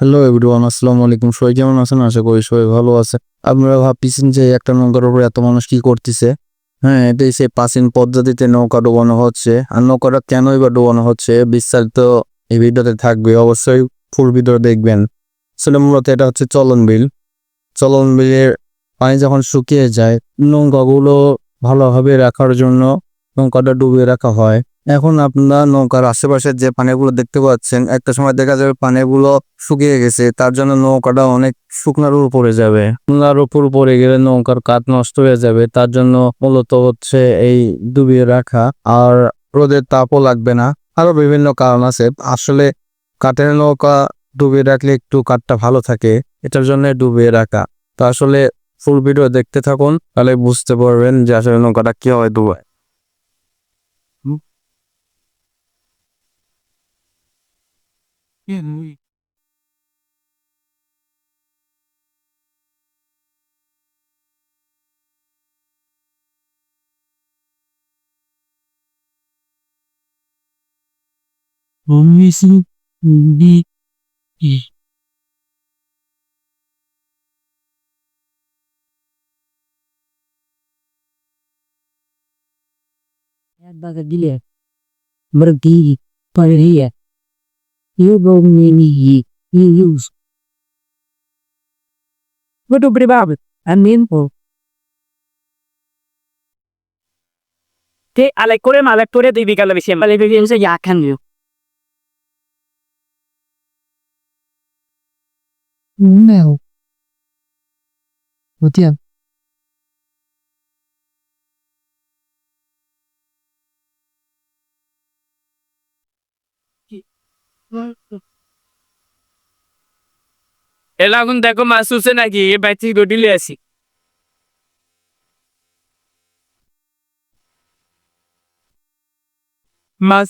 Hello everyone আসসালামু আলাইকুম। সবাই কেমন আছেন? আশা করি সবাই ভালো আছে আপনারা ভাবতেছেন যে একটা নৌকার উপরে এত মানুষ কি করতেছে? হ্যাঁ এটাই সেই প্রাচীন পদ্ধতিতে নৌকা ডোবানো হচ্ছে। আর নৌকাটা কেনই বা ডোবানো হচ্ছে, বিস্তারিত এই ভিডিওতে থাকবে। অবশ্যই ফুল ভিডিও দেখবেন। আসলে মূলত এটা হচ্ছে চলন বিল। চলন বিলের পানি যখন শুকিয়ে যায়, নৌকাগুলো ভালোভাবে রাখার জন্য নৌকাটা ডুবিয়ে রাখা হয়। এখন আপনারা নৌকার আশেপাশে যে পানিগুলো দেখতে পাচ্ছেন, একটা সময় দেখা যাবে পানিগুলো শুকিয়ে গেছে, তার জন্য নৌকাটা অনেক শুকনার উপর যাবে। শুকনার উপর পড়ে গেলে নৌকার কাঠ নষ্ট হয়ে যাবে, তার জন্য মূলত হচ্ছে এই ডুবিয়ে রাখা। আর রোদের তাপও লাগবে না। আরও বিভিন্ন কারণ আছে। আসলে কাঠের নৌকা ডুবিয়ে রাখলে একটু কাঠটা ভালো থাকে, এটার জন্য ডুবিয়ে রাখা। তো আসলে ফুল ভিডিও দেখতে থাকুন, তাহলে বুঝতে পারবেন যে আসলে নৌকাটা কীভাবে ডুবায়। Que noite! Omnisu I. Bagadilia. Berdiri. Perhiya. Jebał mnie i już. Wy dobry baby, aminku. Te alekkore ma alekkore devi che la visione, le vivenze yakanu. No. Odjem. এলা এখন দেখো মাছ উঠছে নাকি? এ বাইর থেকে গটিলে আসি মাছ